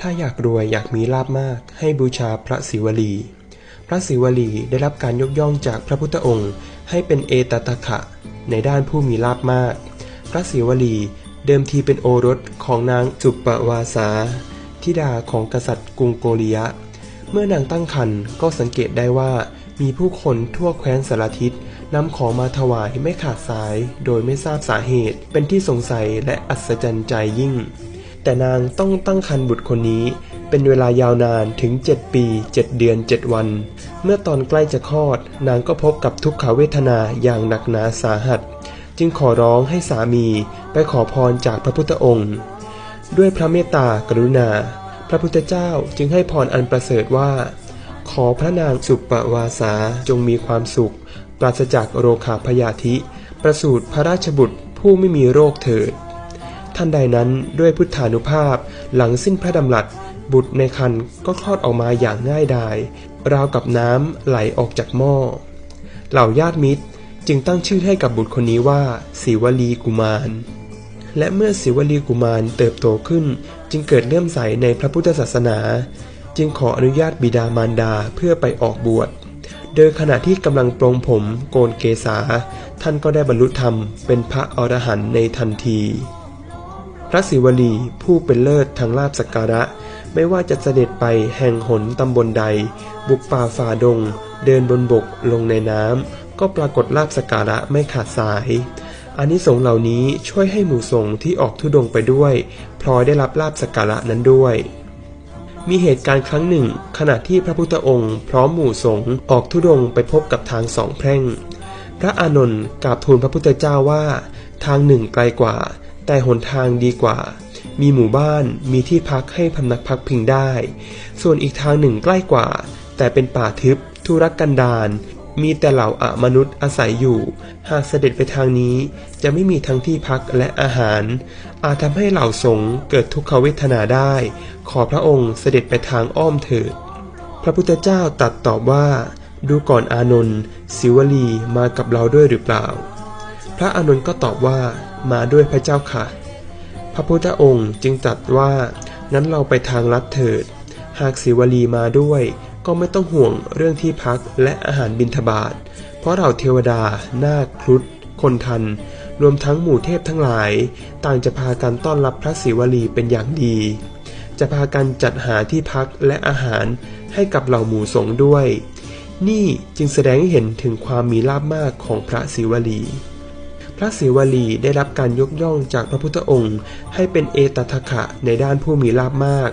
ถ้าอยากรวยอยากมีลาบมาก ให้บูชาพระศิวลี พระศิวลีได้รับการยกย่องจากพระพุทธองค์ ให้เป็นเอตตะขะ ในด้านผู้มีลาบมาก พระศิวลีเดิมทีเป็นโอรสของนางจุปปวาสาธิดาของกษัตริย์กรุงโกริยะ เมื่อนางตั้งครรภ์ก็สังเกตได้ว่า มีผู้คนทั่วแคว้นสารทิศนำของมาถวายไม่ขาดสาย โดยไม่ทราบสาเหตุ เป็นที่สงสัยและอัศจรรย์ใจยิ่ง แต่นางต้องตั้งครรภ์บุตรคนนี้ เป็นเวลายาวนานถึง 7 ปี 7 เดือน 7 วัน เมื่อตอนใกล้จะคลอด นางก็พบกับทุกขเวทนาอย่างหนักหนาสาหัส จึงขอร้องให้สามีไปขอพรจากพระพุทธองค์ ด้วยพระเมตตากรุณา พระพุทธเจ้าจึงให้พรอันประเสริฐว่า ขอพระนางสุปปวาสาจงมีความสุข ปราศจากโรคาพยาธิ ประสูติพระราชบุตรผู้ไม่มีโรคเถิด ท่านใดนั้นด้วยพุทธานุภาพ หลังสิ้นพระดำรัสบุตรในครรภ์ก็คลอดออกมาอย่างง่ายดาย ราวกับน้ำไหลออกจากหม้อ เหล่าญาติมิตรจึงตั้งชื่อให้กับบุตรคนนี้ว่าศิวลีกุมาร และเมื่อศิวลีกุมารเติบโตขึ้น จึงเกิดเลื่อมใสในพระพุทธศาสนา จึงขออนุญาตบิดามารดาเพื่อไปออกบวช โดยขณะที่กำลังปรงผมโกนเกษา ท่านก็ได้บรรลุธรรมเป็นพระอรหันต์ในทันที พระศิวลีผู้เป็นเลิศทางลาบสักการะ ไม่ว่าจะเสด็จไปแห่งหนตำบลใด บุกป่าฝ่าดง เดินบนบกลงในน้ำก็ปรากฏลาบสักการะไม่ขาดสายอานิสงส์เหล่านี้ช่วยให้หมู่สงฆ์ที่ออกทุดงไปด้วยพลอยได้รับลาบสักการะนั้นด้วย มีเหตุการณ์ครั้งหนึ่ง ขณะที่พระพุทธองค์ พร้อมหมู่สงฆ์ออกทุดงไปพบกับทางสองแพร่ง พระอานนท์กราบทูลพระพุทธเจ้าว่า ทางหนึ่งไกลกว่า แต่หนทางดีกว่า มีหมู่บ้านมีที่พักให้พำนักพักพิงได้ ส่วนอีกทางหนึ่งใกล้กว่า แต่เป็นป่าทึบ ทุรกันดารมีแต่เหล่าอมนุษย์อาศัยอยู่ หากเสด็จไปทางนี้จะไม่มีทั้งที่พักและอาหาร อาจทำให้เหล่าสงฆ์เกิดทุกขเวทนาได้ ขอพระองค์เสด็จไปทางอ้อมเถิด พระพุทธเจ้าตรัสตอบว่า ดูก่อนอานนท์ศิวลีมากับเราด้วยหรือเปล่า ระอานนท์ก็ตอบว่ามาด้วยพระเจ้าค่ะ พระพุทธองค์จึงตรัสว่างั้นเราไปทางลัดเถิด หากศิวลีมาด้วยก็ไม่ต้องห่วงเรื่องที่พักและอาหารบิณฑบาต เพราะเราเทวดา นาคครุฑคนทัน รวมทั้งหมู่เทพทั้งหลาย ต่างจะพากันต้อนรับพระศิวลีเป็นอย่างดี จะพากันจัดหาที่พักและอาหารให้กับเหล่าหมู่สงฆ์ด้วย นี่จึงแสดงให้เห็นถึงความมีลาภมากของพระศิวลี ระศิวลีได้รับการยกย่องจากพระพุทธองค์ ให้เป็นเอตทัคคะในด้านผู้มีลาภมาก